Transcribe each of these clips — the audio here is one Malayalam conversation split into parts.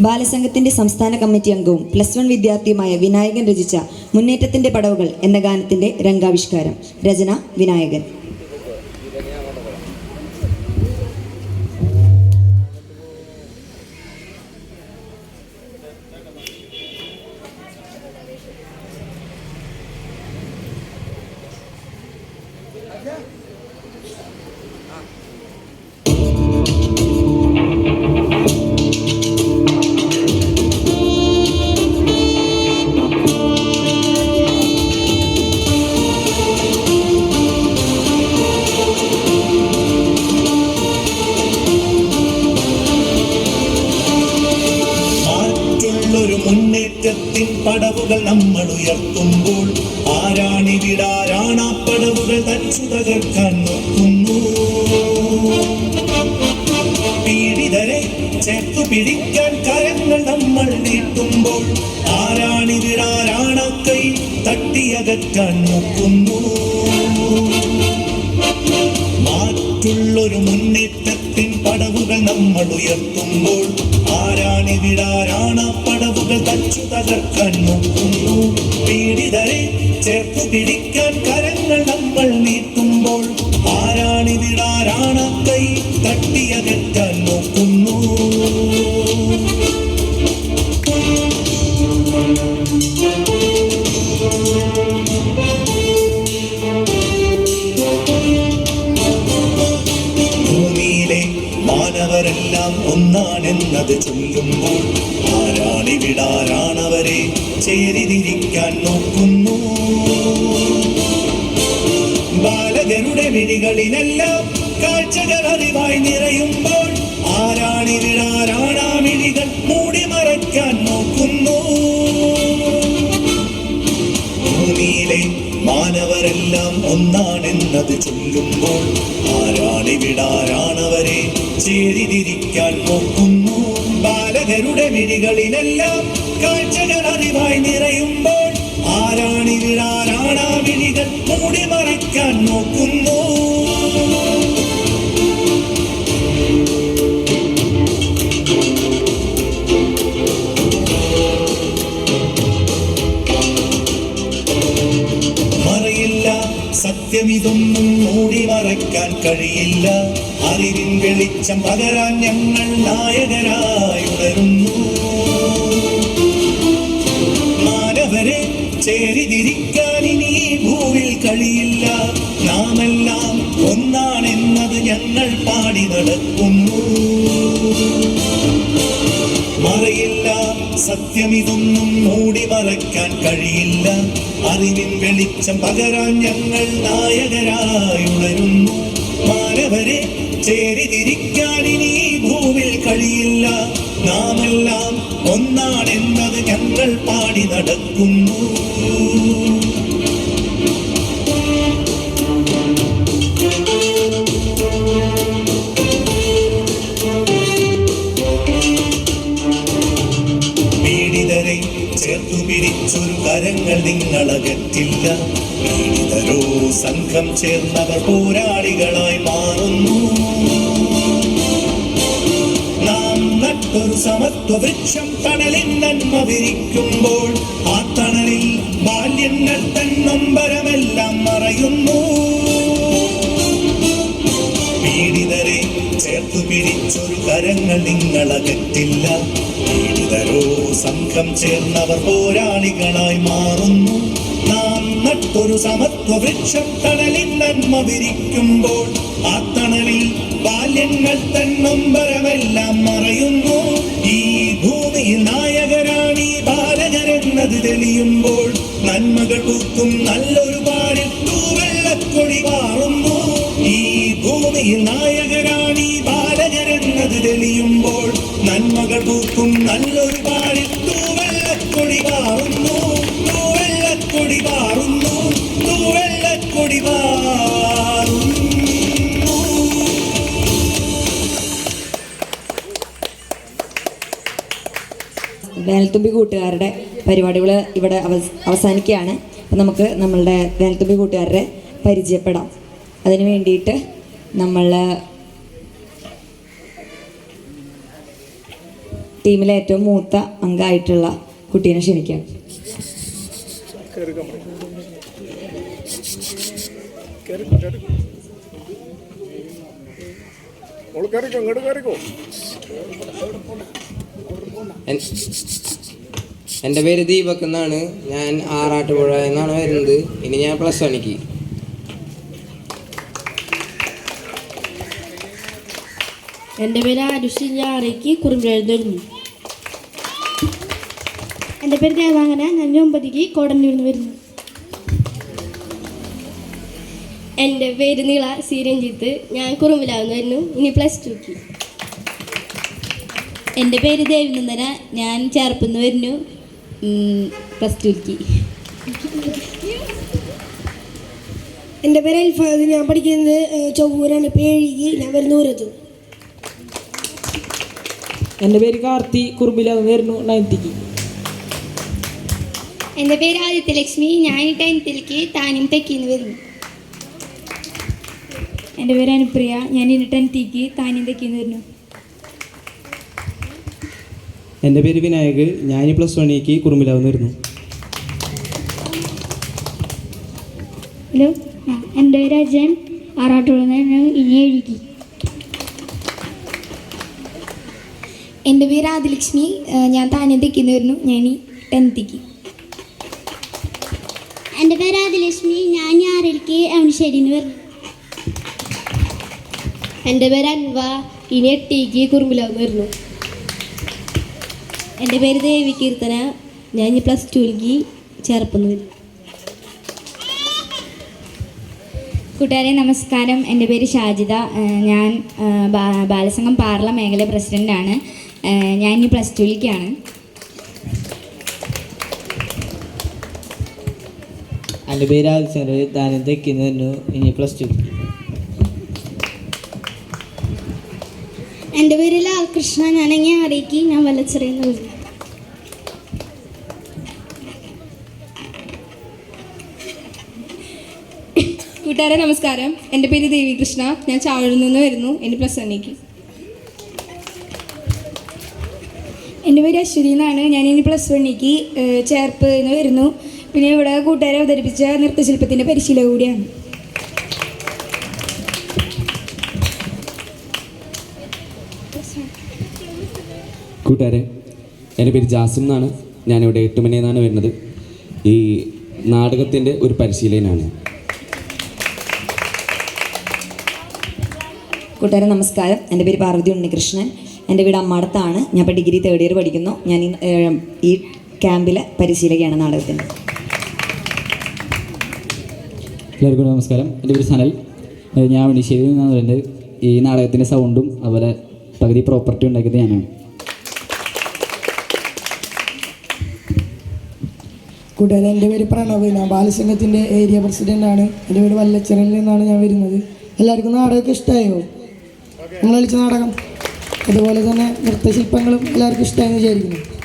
ബാലസംഘത്തിന്റെ സംസ്ഥാന കമ്മിറ്റി അംഗവും പ്ലസ് വൺ വിദ്യാർത്ഥിയുമായ വിനായകൻ രചിച്ച മുന്നേറ്റത്തിന്റെ പടവുകൾ എന്ന ഗാനത്തിന്റെ രംഗാവിഷ്കാരം. രചന വിനായകൻ. പടവുകൾ തച്ചു തകർക്കാൻ നോക്കുന്നു പീഡിതരെ ചേർത്തു പിടിക്കാൻ കരങ്ങൾ നമ്മൾ നീട്ടുമ്പോൾ ആരാണിവിടാരാണ കൈ തട്ടിയകറ്റാൻ നോക്കുന്നു? മാറ്റുള്ളൊരു മുന്നേറ്റത്തിൻ പടവുകൾ നമ്മൾ ഉയർത്തുമ്പോൾ ആരാണിതിരാരാണ പടവുകൾ തച്ചു തകർക്കാൻ നോക്കുന്നു? പീഡിതരെ ചേർത്തു പിടിക്കാൻ കരങ്ങൾ ഒന്നാണെന്നത് ചൊല്ലുമ്പോൾ ആരാണിവിടാരാണവരെ ചേരിതിരിക്കാൻ നോക്കുന്നു. ബാലകരുടെ വിഴികളിലെല്ലാം കാഴ്ചകൾ അറിവായി നിറയുമ്പോൾ ആരാണിവിടാരാണാ വിഴികൾ മൂടി മറയ്ക്കാൻ നോക്കുന്നു. ഭൂമിയിലെ മാനവരെല്ലാം ഒന്നാണെന്നത് ചൊല്ലുമ്പോൾ ആരാണിവിടാരാണവരെ ബാലകരുടെ കാഴ്ചകൾ അറിവായി നിറയുമ്പോൾ ആരാണിവിടാരാണാ വിളികൾ മൂടി മറയ്ക്കാൻ നോക്കുന്നു? മറയില്ല സത്യമിതൊന്നും മൂടി മറയ്ക്കാൻ കഴിയില്ല. അറിവിൻ വെളിച്ചം പകരാൻ ഞങ്ങൾ നായകരായി നടക്കുന്നു. മറയില്ല സത്യമിതൊന്നും മൂടി മറയ്ക്കാൻ കഴിയില്ല. അറിവിൻ വെളിച്ചം പകരാൻ ഞങ്ങൾ നായകരായി ഉണരുന്നു. മാനവരെ ചേരിതിരിക്കാൻ ഇനി ഭൂവിൽ കഴിയില്ല. നാമെല്ലാം ഒന്നാണെന്നത് ഞങ്ങൾ പാടി നടക്കുന്നു. നിങ്ങളകറ്റില്ല. പീഡിതരോ സംഘം ചേർന്നവർ പോരാളികളായി മാറുന്നു. നാം നട്ടൊരു സമത്വ വൃക്ഷം തണലിൻ നന്മ വിരിക്കുമ്പോൾ ആ തണലിൽ ബാല്യങ്ങൾ തന്നൊമ്പരമെല്ലാം മറയുന്നു. പീഡിതരെ ചേർത്തു പിടിച്ചൊരു കരങ്ങൾ നിങ്ങളകറ്റില്ല. സംഘം ചേർന്നവർ പോരാളികളായി മാറുന്നു. നാം നട്ടൊരു സമത്വ വൃക്ഷം തണലിൽ നന്മ വിരിക്കുമ്പോൾ ആ തണലിൽ ബാല്യങ്ങൾ തന്നൊമ്പരമെല്ലാം മറയുന്നു. ഈ ഭൂമിയിൽ നായകരാണി ബാലകരെന്നത് തെളിയുമ്പോൾ നന്മകൾ പൂക്കും നല്ലൊരു പാടിൽ തൂവെള്ളക്കൊടി മാറുന്നു ഈ ഭൂമിയിൽ നായകരാണി തൂവെള്ളക്കൊടി മാറുന്നു തൂവെള്ളക്കൊടി മാറുന്നു വേനൽത്തുമ്പി കൂട്ടുകാരുടെ പരിപാടികൾ ഇവിടെ അവസ് അവസാനിക്കുകയാണ്. അപ്പം നമുക്ക് നമ്മളുടെ വേനൽത്തുമ്പി കൂട്ടുകാരെ പരിചയപ്പെടാം. അതിന് വേണ്ടിയിട്ട് നമ്മൾ ടീമിലെ ഏറ്റവും മൂത്ത അംഗമായിട്ടുള്ള കുട്ടീനെ ക്ഷണിക്കാം. മോൾ കയറിക്കോ ഇങ്ങോട്ട് കയറിക്കോ എന്റെ പേര് ദീപക് എന്നാണ്. ഞാൻ ആറാട്ടുപുഴ എന്നാണ് വരുന്നത്. ഇനി ഞാൻ പ്ലസ് വണ്ണിക്ക് എന്റെ പേര് ആരുഷി ഞാൻ ആറേക്ക് കുറുമ്പെഴുതുന്നു എന്റെ പേര് ദേവാങ്കന ഞാൻ ഒമ്പതിക്ക് കോടന്നൂരിൽ നിന്ന് വരുന്നു. എന്റെ പേര് നീള സി രഞ്ജിത്ത്. ഞാൻ കുറുമ്പിലാകുന്നു വരുന്നു ഇനി പ്ലസ് ടുക്ക് എന്റെ പേര് ദേവിനന്ദന. ഞാൻ ചേർപ്പുന്ന് വരുന്നു. പ്ലസ് ടുക്ക് എന്റെ പേര് അൽഫാദ്. ഞാൻ പഠിക്കുന്നത് ചൊവ്വൂരാണ്. പേഴിക്ക് ഞാൻ വരുന്ന ദൂരത്ത് എന്റെ പേര് കാർത്തി. കുറുമ്പിലാന്ന് വരുന്നു നയൻത്തിക്ക് എന്റെ പേര് ആദിത്യലക്ഷ്മി ഞാൻ ടെൻത്തിലേക്ക് താനും തെക്കിന്ന് വരുന്നു. എന്റെ പേര് അനുപ്രിയ. ഞാൻ ഇനി ടെൻത്തിക്ക് താനും തെക്കിന്ന് വരുന്നു. എന്റെ പേര് വിനായക്. ഞാൻ പ്ലസ് വണ്ണിക്ക് കുറുമ്പിലാവുന്ന വരുന്നു. ഹലോ എന്റെ പേര് അജയൻ. ആറാട്ടുള്ള ഇനി എഴുതി എന്റെ പേര് ആദിലക്ഷ്മി. ഞാൻ താനെ തെക്കിന്ന് വരുന്നു. ഞാൻ ഈ ടെൻത്തിക്ക് എന്റെ പേര് ആദിലക്ഷ്മി ഞാൻ ഞാറിലേക്ക് അവണിശ്ശേരിന്ന് വരുന്നു. എന്റെ പേര് അൻവ ഇനി എട്ടിക്ക് കുറുമ്പിലാവുന്ന വരുന്നു. എന്റെ പേര് ദേവി കീർത്തന ഞാൻ ഇനി പ്ലസ് ടുവിലേക്ക് ചേർപ്പുന്നു വരുന്നു. കൂട്ടുകാരെ നമസ്കാരം. എന്റെ പേര് ഷാജിത. ഞാൻ ബാലസംഘം പാർല മേഖല പ്രസിഡന്റാണ് ഞാൻ ഇനി പ്ലസ് ടുവിലേക്കാണ് എന്റെ പേര് ആൽസാൻ ദാനം തെക്കിന്ന് തന്നു ഇനി പ്ലസ് ടു എന്റെ പേര് ലാൽകൃഷ്ണ ഞാൻ അറിയിക്കി? ഞാൻ വലച്ചെറിയുന്ന വരുന്നു കൂട്ടുകാരെ നമസ്കാരം. എന്റെ പേര് ദേവികൃഷ്ണ ഞാൻ ചാവൂരിൽ നിന്ന് വരുന്നു. എന്റെ പ്ലസ് വണ്ണിക്ക് എന്റെ പേര് അശ്വതി എന്നാണ്. ഞാൻ ഇനി പ്ലസ് വണ്ണിക്ക് ചേർപ്പ് എന്ന് വരുന്നു. പിന്നെ ഇവിടെ കൂട്ടുകാരെ അവതരിപ്പിച്ച നൃത്തശില്പത്തിന്റെ പരിശീലക കൂടിയാണ്. കൂട്ടുകാരെ എന്റെ പേര് ജാസിം എന്നാണ്. ഞാനിവിടെ എട്ടുമണി എന്നാണ് വരുന്നത്. ഈ നാടകത്തിന്റെ ഒരു പരിശീലനാണ് കൂട്ടുകാരെ നമസ്കാരം. എന്റെ പേര് പാർവതി ഉണ്ണികൃഷ്ണൻ. എന്റെ വീട് അമ്മാടത്താണ്. ഞാൻ ഇപ്പോൾ ഡിഗ്രി തേർഡ് ഇയർ പഠിക്കുന്നു. ഞാൻ ഈ, ഈ ക്യാമ്പിലെ പരിശീലകയാണ് നാടകത്തിന്റെ. എല്ലാവർക്കും നമസ്കാരം. എന്റെ പേര് സനൽ. ഞാൻ വണിശ്ശേരി നിന്നാണ് പറയുന്നത് ഈ നാടകത്തിന്റെ സൗണ്ടും അതുപോലെ പകുതി പ്രോപ്പർട്ടി ഉണ്ടാക്കിയത് ഞാനാണ്. കൂട്ടുകാരെ എന്റെ പേര് പ്രണവ്. ഞാൻ ബാലസംഘത്തിന്റെ ഏരിയ പ്രസിഡന്റാണ് എന്റെ വീട് വല്ലച്ചിറയിൽ നിന്നാണ് ഞാൻ വരുന്നത്. എല്ലാവർക്കും നാടകമൊക്കെ ഇഷ്ടമായോ? നിങ്ങൾ കളിച്ച നാടകം? അതുപോലെ തന്നെ നൃത്തശില്പങ്ങളും എല്ലാവർക്കും ഇഷ്ടമായെന്ന് വിചാരിക്കുന്നു.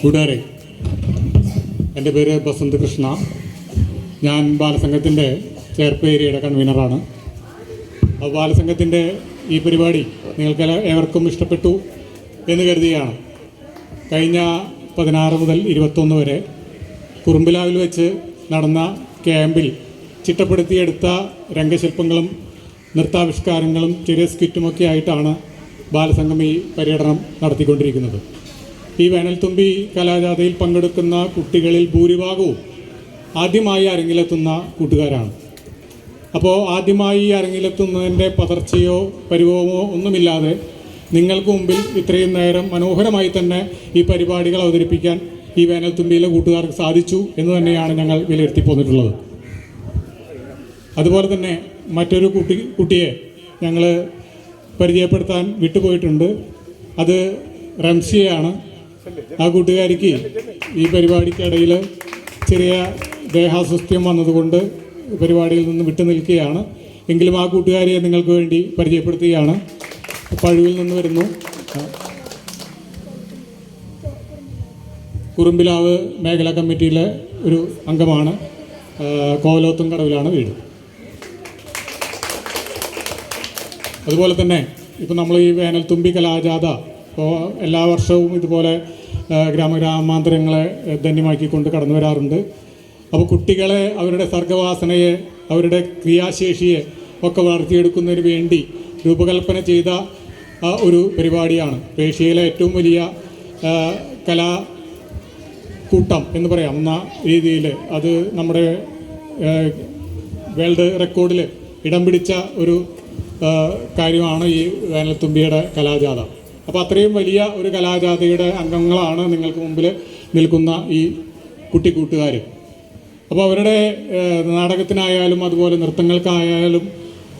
കൂട്ടുകാരെ എന്റെ പേര് ബസന്ത് കൃഷ്ണ. ഞാൻ ബാലസംഘത്തിന്റെ ചേർപ്പേരിയുടെ കൺവീനറാണ്. അപ്പോൾ ബാലസംഘത്തിന്റെ ഈ പരിപാടി നിങ്ങൾക്ക് ഏവർക്കും ഇഷ്ടപ്പെട്ടു എന്ന് കരുതിയാണ് കഴിഞ്ഞ പതിനാറ് മുതൽ ഇരുപത്തൊന്ന് വരെ കുറുമ്പിലാവിൽ വെച്ച് നടന്ന ക്യാമ്പിൽ ചിട്ടപ്പെടുത്തിയെടുത്ത രംഗശില്പങ്ങളും നൃത്താവിഷ്കാരങ്ങളും ചെറിയ സ്കിറ്റുമൊക്കെ ആയിട്ടാണ് ബാലസംഘം ഈ പര്യടനം നടത്തിക്കൊണ്ടിരിക്കുന്നത്. ഈ വേനൽത്തുമ്പി കലാജാഥയിൽ പങ്കെടുക്കുന്ന കുട്ടികളിൽ ഭൂരിഭാഗവും ആദ്യമായി അരങ്ങിലെത്തുന്ന കൂട്ടുകാരാണ്. അപ്പോൾ ആദ്യമായി അരങ്ങിലെത്തുന്നതിന്റെ പതർച്ചയോ പരിഭവമോ ഒന്നുമില്ലാതെ നിങ്ങൾക്ക് മുമ്പിൽ ഇത്രയും നേരം മനോഹരമായി തന്നെ ഈ പരിപാടികൾ അവതരിപ്പിക്കാൻ ഈ വേനൽത്തുമ്പിയിലെ കൂട്ടുകാർക്ക് സാധിച്ചു എന്ന് തന്നെയാണ് ഞങ്ങൾ വിലയിരുത്തി പോന്നിട്ടുള്ളത്. അതുപോലെ തന്നെ മറ്റൊരു കുട്ടി കുട്ടിയെ ഞങ്ങൾ പരിചയപ്പെടുത്താൻ വിട്ടുപോയിട്ടുണ്ട്. അത് റംസിയാണ് ആ കൂട്ടുകാരിക്ക് ഈ പരിപാടിക്കിടയിൽ ചെറിയ ദേഹാസ്വസ്ഥ്യം വന്നതുകൊണ്ട് പരിപാടിയിൽ നിന്ന് വിട്ടു നിൽക്കുകയാണ്. എങ്കിലും ആ കൂട്ടുകാരിയെ നിങ്ങൾക്ക് വേണ്ടി പരിചയപ്പെടുത്തുകയാണ്. പഴുവിൽ നിന്ന് വരുന്നു. കുറുമ്പിലാവ് മേഖലാ കമ്മിറ്റിയിലെ ഒരു അംഗമാണ്. കോലോത്തും കടവിലാണ് വീട്. അതുപോലെ തന്നെ ഇപ്പം നമ്മൾ ഈ വേനൽത്തുമ്പി കലാജാഥ ഇപ്പോൾ എല്ലാ വർഷവും ഇതുപോലെ ഗ്രാമഗ്രാമാന്തരങ്ങളെ ധന്യമാക്കിക്കൊണ്ട് കടന്നു വരാറുണ്ട്. അപ്പോൾ കുട്ടികളെ അവരുടെ സർഗവാസനയെ അവരുടെ ക്രിയാശേഷിയെ ഒക്കെ വളർത്തിയെടുക്കുന്നതിന് വേണ്ടി രൂപകൽപ്പന ചെയ്ത ഒരു പരിപാടിയാണ്. ഏഷ്യയിലെ ഏറ്റവും വലിയ കലാ കൂട്ടം എന്ന് പറയാം. എന്ന രീതിയിൽ അത് നമ്മുടെ വേൾഡ് റെക്കോർഡിൽ ഇടം പിടിച്ച ഒരു കാര്യമാണ് ഈ വേനൽത്തുമ്പിയുടെ കലാജാഥ. അപ്പോൾ അത്രയും വലിയ ഒരു കലാജാതിയുടെ അംഗങ്ങളാണ് നിങ്ങൾക്ക് മുമ്പിൽ നിൽക്കുന്ന ഈ കുട്ടിക്കൂട്ടുകാർ അപ്പോൾ അവരുടെ നാടകത്തിനായാലും അതുപോലെ നൃത്തങ്ങൾക്കായാലും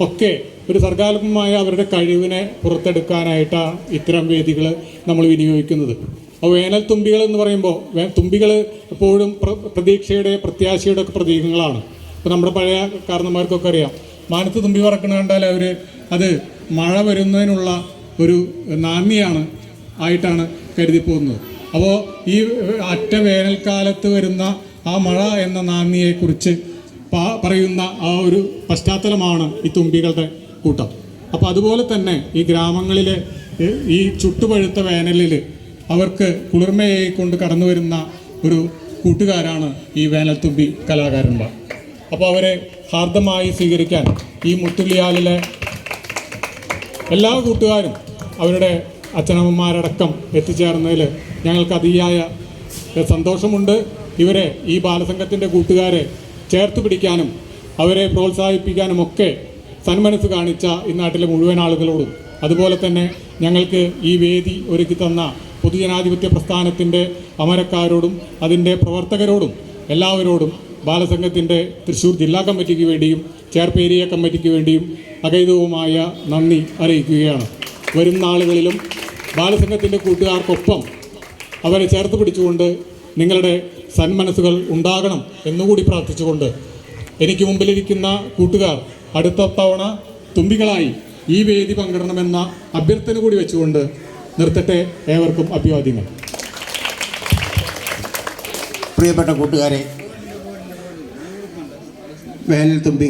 ഒക്കെ ഒരു സർഗാത്മകമായ അവരുടെ കഴിവിനെ പുറത്തെടുക്കാനായിട്ടാണ് ഇത്തരം വേദികൾ നമ്മൾ വിനിയോഗിക്കുന്നത്. അപ്പോൾ വേനൽ തുമ്പികൾ എന്ന് പറയുമ്പോൾ തുമ്പികൾ എപ്പോഴും പ്ര- പ്രതീക്ഷയുടെ പ്രത്യാശയുടെ ഒക്കെ പ്രതീകങ്ങളാണ്. ഇപ്പോൾ നമ്മുടെ പഴയ കാരണന്മാർക്കൊക്കെ അറിയാം മാനത്ത് തുമ്പി പറക്കണ കണ്ടാൽ അവർ അത് മഴ വരുന്നതിനുള്ള ഒരു നാന്ദിയാണ് ആയിട്ടാണ് കരുതി പോകുന്നത് അപ്പോൾ ഈ അറ്റ വേനൽക്കാലത്ത് വരുന്ന ആ മഴ എന്ന നാന്ദിയെക്കുറിച്ച് കുറിച്ച് പറയുന്ന ആ ഒരു പശ്ചാത്തലമാണ് ഈ തുമ്പികളുടെ കൂട്ടം. അപ്പോൾ അതുപോലെ തന്നെ ഈ ഗ്രാമങ്ങളിലെ ഈ ചുട്ടുപഴുത്ത വേനലിൽ അവർക്ക് കുളിർമയെ കൊണ്ട് കടന്നു വരുന്ന ഒരു കൂട്ടുകാരാണ് ഈ വേനൽത്തുമ്പി കലാകാരന്മാർ. അപ്പോൾ അവരെ ഹാർദമായി സ്വീകരിക്കാൻ ഈ മുത്തുള്ളിയാലിലെ എല്ലാ കൂട്ടുകാരും അവരുടെ അച്ഛനമ്മമാരടക്കം എത്തിച്ചേർന്നതിൽ ഞങ്ങൾക്ക് അതിയായ സന്തോഷമുണ്ട്. ഇവരെ ഈ ബാലസംഘത്തിന്റെ കൂട്ടുകാരെ ചേർത്ത് പിടിക്കാനും അവരെ പ്രോത്സാഹിപ്പിക്കാനും ഒക്കെ സന്മനസ് കാണിച്ച ഈ നാട്ടിലെ മുഴുവൻ ആളുകളോടും. അതുപോലെ തന്നെ ഞങ്ങൾക്ക് ഈ വേദി ഒരുക്കി തന്ന പൊതുജനാധിപത്യ പ്രസ്ഥാനത്തിന്റെ അമരക്കാരോടും അതിന്റെ പ്രവർത്തകരോടും എല്ലാവരോടും ബാലസംഘത്തിന്റെ തൃശ്ശൂർ ജില്ലാ കമ്മിറ്റിക്ക് വേണ്ടിയും ചേർപ്പ് ഏരിയ കമ്മിറ്റിക്ക് വേണ്ടിയും അകൈതവുമായ നന്ദി അറിയിക്കുകയാണ്. വരും നാളുകളിലും ബാലസംഘത്തിന്റെ കൂട്ടുകാർക്കൊപ്പം അവരെ ചേർത്ത് പിടിച്ചുകൊണ്ട് നിങ്ങളുടെ സന്മനസ്സുകൾ ഉണ്ടാകണം എന്നുകൂടി പ്രാർത്ഥിച്ചുകൊണ്ട് എനിക്ക് മുമ്പിലിരിക്കുന്ന കൂട്ടുകാർ അടുത്ത തവണ തുമ്പികളായി ഈ വേദി പങ്കിടണമെന്ന അഭ്യർത്ഥന കൂടി വെച്ചുകൊണ്ട് നിർത്തട്ടെ ഏവർക്കും അഭിവാദ്യങ്ങൾ. പ്രിയപ്പെട്ട കൂട്ടുകാരെ വേനൽ തുമ്പി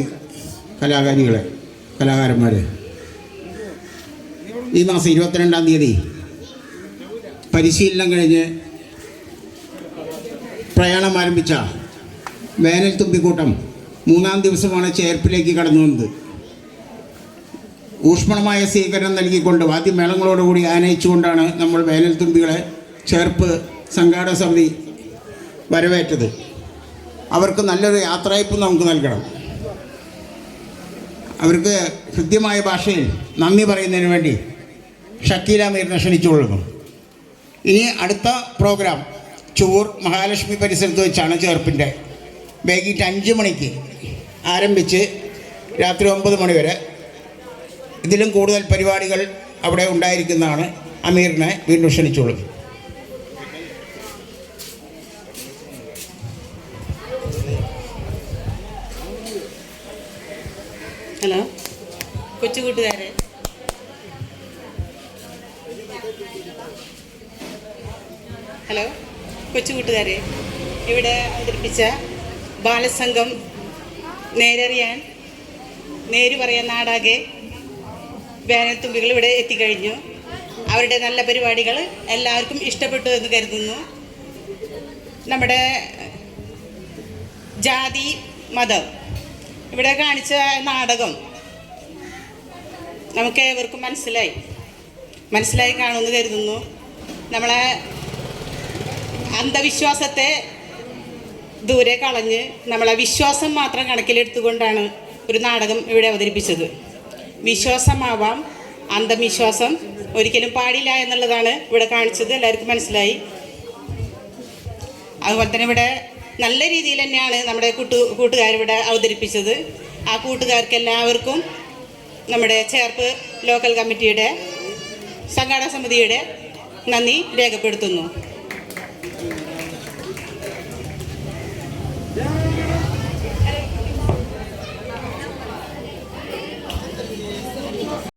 കലാകാരികളെ കലാകാരന്മാരെ ഈ മാസം ഇരുപത്തിരണ്ടാം തീയതി പരിശീലനം കഴിഞ്ഞ് പ്രയാണം ആരംഭിച്ച വേനൽ തുമ്പിക്കൂട്ടം മൂന്നാം ദിവസമാണ് ചേർപ്പിലേക്ക് കടന്നു വന്നത്. ഊഷ്മളമായ സ്വീകരണം നൽകിക്കൊണ്ട് വാദ്യമേളങ്ങളോടുകൂടി ആനയിച്ചുകൊണ്ടാണ് നമ്മൾ വേനൽ തുമ്പികളെ ചേർപ്പ് സംഘാടക സമിതി വരവേറ്റത്. അവർക്ക് നല്ലൊരു യാത്രയപ്പ് നമുക്ക് നൽകണം. അവർക്ക് ഹൃദ്യമായ ഭാഷയിൽ നന്ദി പറയുന്നതിന് വേണ്ടി ഷക്കീല മീറിനെ ക്ഷണിച്ചുകൊള്ളുന്നു. ഇനി അടുത്ത പ്രോഗ്രാം ചൂർ മഹാലക്ഷ്മി പരിസരത്ത് വെച്ചാണ് ചേർപ്പിന്റെ. വൈകിട്ട് അഞ്ച് മണിക്ക് ആരംഭിച്ച് രാത്രി ഒമ്പത് മണി വരെ ഇതിലും കൂടുതൽ പരിപാടികൾ അവിടെ ഉണ്ടായിരിക്കുന്നതാണ് അമീറിനെ വീണ്ടും ക്ഷണിച്ചുള്ളത് ഹലോ. കൊച്ചു കൂട്ടുകാരെ കൊച്ചു കൂട്ടുകാരെ ഇവിടെ അവതരിപ്പിച്ച ബാലസംഘം നേരറിയാൻ നേര് പറയാൻ നാടാകെ വേനൽത്തുമ്പികൾ ഇവിടെ എത്തിക്കഴിഞ്ഞു. അവരുടെ നല്ല പരിപാടികൾ എല്ലാവർക്കും ഇഷ്ടപ്പെട്ടു എന്ന് കരുതുന്നു. നമ്മുടെ ജാതി മതം ഇവിടെ കാണിച്ച നാടകം നമുക്ക് ഏവർക്കും മനസ്സിലായി. മനസ്സിലായി കാണുമെന്ന് കരുതുന്നു. നമ്മളെ അന്ധവിശ്വാസത്തെ ദൂരെ കളഞ്ഞ് നമ്മളെ വിശ്വാസം മാത്രം കണക്കിലെടുത്തുകൊണ്ടാണ് ഒരു നാടകം ഇവിടെ അവതരിപ്പിച്ചത്. വിശ്വാസമാവാം അന്ധവിശ്വാസം ഒരിക്കലും പാടില്ല എന്നുള്ളതാണ് ഇവിടെ കാണിച്ചത്. എല്ലാവർക്കും മനസ്സിലായി. അതുപോലെ തന്നെ ഇവിടെ നല്ല രീതിയിൽ തന്നെയാണ് നമ്മുടെ കൂട്ടു കൂട്ടുകാരിവിടെ അവതരിപ്പിച്ചത്. ആ കൂട്ടുകാർക്ക് എല്ലാവർക്കും നമ്മുടെ ചേർപ്പ് ലോക്കൽ കമ്മിറ്റിയുടെ സംഘാടക സമിതിയുടെ നന്ദി രേഖപ്പെടുത്തുന്നു.